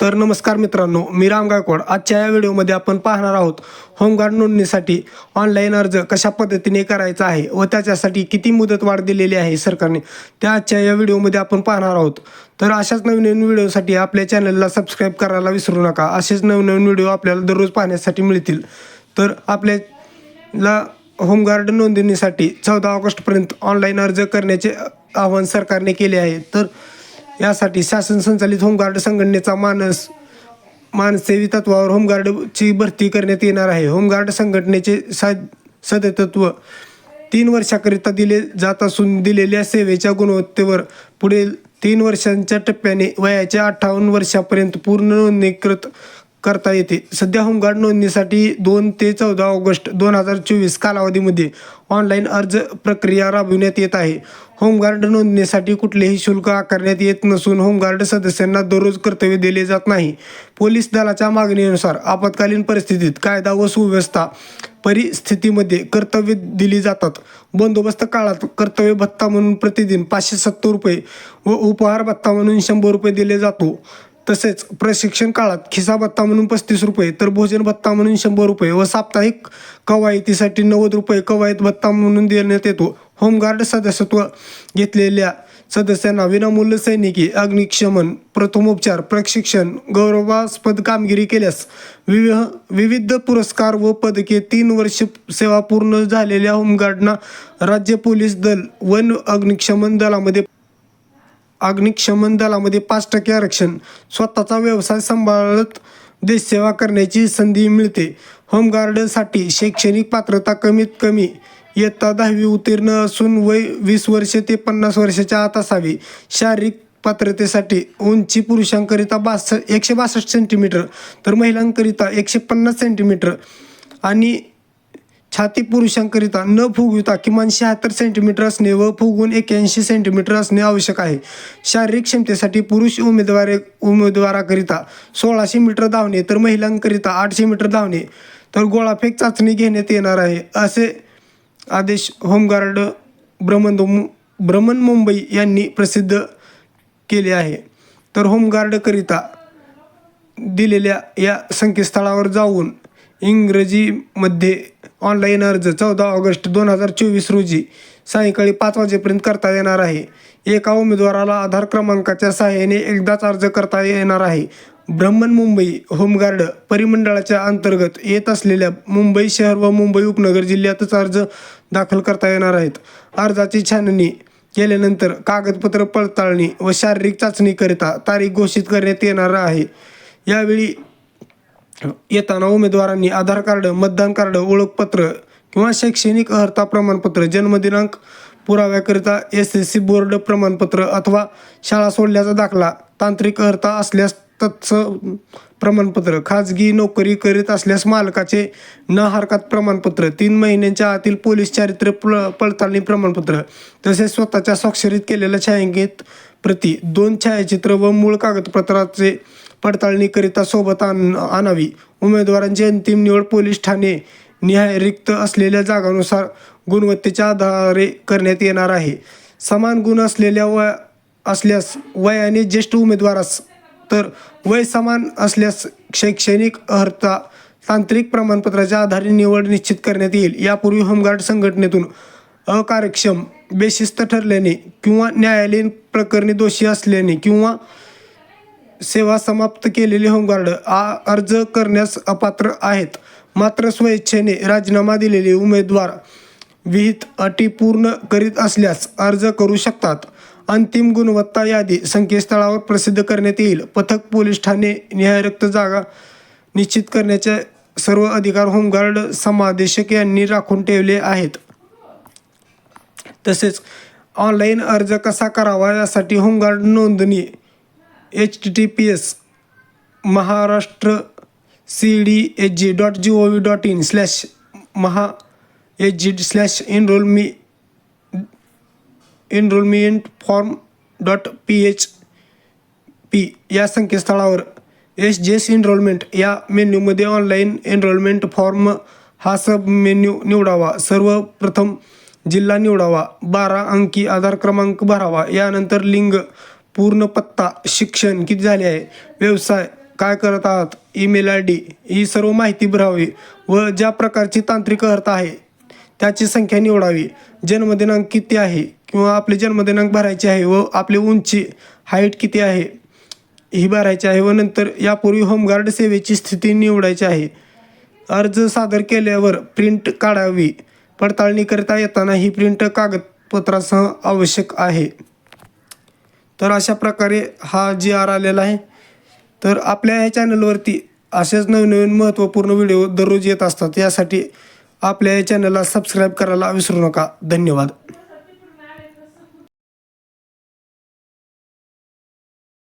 तर नमस्कार मित्रांनो मी राम गायकवाड. आजच्या या व्हिडिओमध्ये आपण पाहणार आहोत होमगार्ड नोंदणीसाठी ऑनलाईन अर्ज कशा पद्धतीने करायचा आहे व त्याच्यासाठी किती मुदत वाढ दिलेली आहे सरकारने. त्या आजच्या या व्हिडिओमध्ये आपण पाहणार आहोत. तर अशाच नवीन नवीन व्हिडिओसाठी आपल्या चॅनलला सबस्क्राईब करायला विसरू नका. असेच नवीन नवीन व्हिडिओ आपल्याला दररोज पाहण्यासाठी मिळतील. तर आपल्याला होमगार्ड नोंदणीसाठी चौदा ऑगस्टपर्यंत ऑनलाईन अर्ज करण्याचे आवाहन सरकारने केले आहे. तर यासाठी शासन संचालित होमगार्ड संघटनेचा मानस मानसेवी तत्वावर होमगार्डची भरती करण्यात येणार आहे. होमगार्ड संघटनेचे सा सदस्यत्व तीन वर्षाकरिता दिले जात असून दिलेल्या सेवेच्या गुणवत्तेवर पुढील तीन वर्षांच्या टप्प्याने वयाच्या अठ्ठावन्न वर्षापर्यंत पूर्ण नोंदणीकृत करता येते. सध्या होमगार्ड नोंदणीसाठी दोन ते चौदा ऑगस्ट दोन हजार चोवीस कालावधीमध्ये ऑनलाईन अर्ज प्रक्रिया राबविण्यात येत आहे. होमगार्ड नोंदणीसाठी कुठलेही शुल्क आकारण्यात येत नसून होमगार्ड सदस्यांना दररोज कर्तव्य दिले जात नाही. पोलीस दलाच्या मागणीनुसार आपत्कालीन परिस्थितीत कायदा व सुव्यवस्था परिस्थितीमध्ये कर्तव्य दिली जातात. बंदोबस्त काळात कर्तव्य भत्ता म्हणून प्रतिदिन पाचशे सत्तर रुपये व उपहार भत्ता म्हणून शंभर रुपये दिले जातो. तसेच प्रशिक्षण काळात खिसा भत्ता म्हणून पस्तीस रुपये तर भोजन भत्ता म्हणून शंभर रुपये व साप्ताहिक कवायतीसाठी नव्वद रुपये कवायत भत्ता म्हणून देण्यात येतो. होमगार्ड सदस्यत्व घेतलेल्या सदस्यांना विनामूल्य सैनिकी अग्निशमन प्रथमोपचार प्रशिक्षण गौरवास्पद कामगिरी केल्यास विविध विविध पुरस्कार व पदके तीन वर्ष सेवा पूर्ण झालेल्या होमगार्डना राज्य पोलीस दल वन अग्निशमन दलामध्ये अग्निशमन दलामध्ये पाच टक्के आरक्षण. स्वतःचा व्यवसाय सांभाळत देशसेवा करण्याची संधी मिळते. होमगार्डसाठी शैक्षणिक पात्रता कमीत कमी इयत्ता दहावी उत्तीर्ण असून वय वीस वर्ष ते पन्नास वर्षाच्या आत असावी. शारीरिक पात्रतेसाठी उंची पुरुषांकरिता बास एकशे बासष्ट सेंटीमीटर तर महिलांकरिता एकशे पन्नास सेंटीमीटर आणि छाती पुरुषांकरिता न फुगविता किमान शहात्तर सेंटीमीटर असणे व फुगून एक्याऐंशी सेंटीमीटर असणे आवश्यक आहे. शारीरिक क्षमतेसाठी पुरुष उमेदवार उमेदवाराकरिता सोळाशे मीटर धावणे तर महिलांकरिता आठशे मीटर धावणे. तर गोळाफेक चाचणी घेण्यात येणार आहे असे आदेश होमगार्ड भ्रमण भ्रमण मुंबई यांनी प्रसिद्ध केले आहे. तर होमगार्डकरिता दिलेल्या या संकेतस्थळावर जाऊन इंग्रजीमध्ये ऑनलाईन अर्ज चौदा ऑगस्ट दोन हजार चोवीस रोजी सायंकाळी पाच वाजेपर्यंत करता येणार आहे. एका उमेदवाराला आधार क्रमांकाच्या सहाय्याने एकदाच अर्ज करता येणार आहे. ब्रह्मन मुंबई होमगार्ड परिमंडळाच्या अंतर्गत येत असलेल्या मुंबई शहर व मुंबई उपनगर जिल्ह्यातच अर्ज दाखल करता येणार आहेत. अर्जाची छाननी केल्यानंतर कागदपत्र पडताळणी व शारीरिक चाचणीकरिता तारीख घोषित करण्यात येणार आहे. यावेळी येताना उमेदवारांनी आधार कार्ड मतदान कार्ड ओळखपत्र किंवा शैक्षणिक अर्हता प्रमाणपत्र जन्मदिनांक पुराव्याकरिता एस एस सी बोर्ड प्रमाणपत्र अथवा शाळा सोडल्याचा दाखला तांत्रिक अर्हता असल्यास तत्स प्रमाणपत्र. खाजगी नोकरी करीत असल्यास मालकाचे न हरकत प्रमाणपत्र. तीन महिन्यांच्या आतील पोलीस चारित्र्य पळ पडताळणी प्रमाणपत्र. तसेच स्वतःच्या स्वाक्षरीत केलेल्या छायांकित प्रती. दोन छायाचित्र व मूळ कागदपत्राचे पडताळणीकरिता सोबत आण आणावी. उमेदवारांची अंतिम निवड पोलीस ठाणे निहाय रिक्त असलेल्या जागानुसार गुणवत्तेच्या आधारे करण्यात येणार आहे. समान गुण असलेल्या व असल्यास वयाने ज्येष्ठ उमेदवारास तर वय समान असल्यास शैक्षणिक अर्हता तांत्रिक प्रमाणपत्राच्या आधारे निवड निश्चित करण्यात येईल. यापूर्वी होमगार्ड संघटनेतून अकार्यक्षम बेशिस्त ठरल्याने किंवा न्यायालयीन प्रकरणी दोषी असल्याने किंवा सेवा समाप्त केलेले होमगार्ड आ अर्ज करण्यास अपात्र आहेत. मात्र स्वेच्छेने राजीनामा दिलेले उमेदवार विहित अटी पूर्ण करीत असल्यास अर्ज करू शकतात. अंतिम गुणवत्ता यादी संकेतस्थळावर प्रसिद्ध करण्यात येईल. पथक पोलीस ठाणे न्यायरक्त जागा निश्चित करण्याचे सर्व अधिकार होमगार्ड समादेशक यांनी राखून ठेवले आहेत. तसेच ऑनलाईन अर्ज कसा करावा यासाठी होमगार्ड नोंदणी H T T P S Maharashtra C D H G dot G O V dot in slash Maha H G slash enrol me enrolment form dot P H P या संकेतस्थळावर S जे S enrolment या मेन्यूमध्ये online enrolment form हा सब menu निवडावा. सर्वप्रथम जिल्हा निवडावा. बारा अंकी आधार क्रमांक भरावा. यानंतर लिंग पूर्ण पत्ता शिक्षण किती झाले आहे? व्यवसाय काय करत आहात? ईमेल आय डी ही सर्व माहिती भरावी व ज्या प्रकारची तांत्रिक अर्थ आहे त्याची संख्या निवडावी. जन्मदिनांक किती आहे? किंवा आपले जन्मदिनांक भरायचे आहे व आपली उंची हाईट किती आहे ही भरायची आहे व नंतर यापूर्वी होमगार्ड सेवेची स्थिती निवडायची आहे. अर्ज सादर केल्यावर प्रिंट काढावी. पडताळणी करता येताना ही प्रिंट कागदपत्रासह आवश्यक आहे. तर अशा प्रकारे हा जी आर आलेला आहे. तर आपल्या ह्या चॅनलवरती असेच नवनवीन महत्त्वपूर्ण व्हिडिओ दररोज येत असतात. यासाठी आपल्या या चॅनलला सबस्क्राईब करायला विसरू नका. धन्यवाद.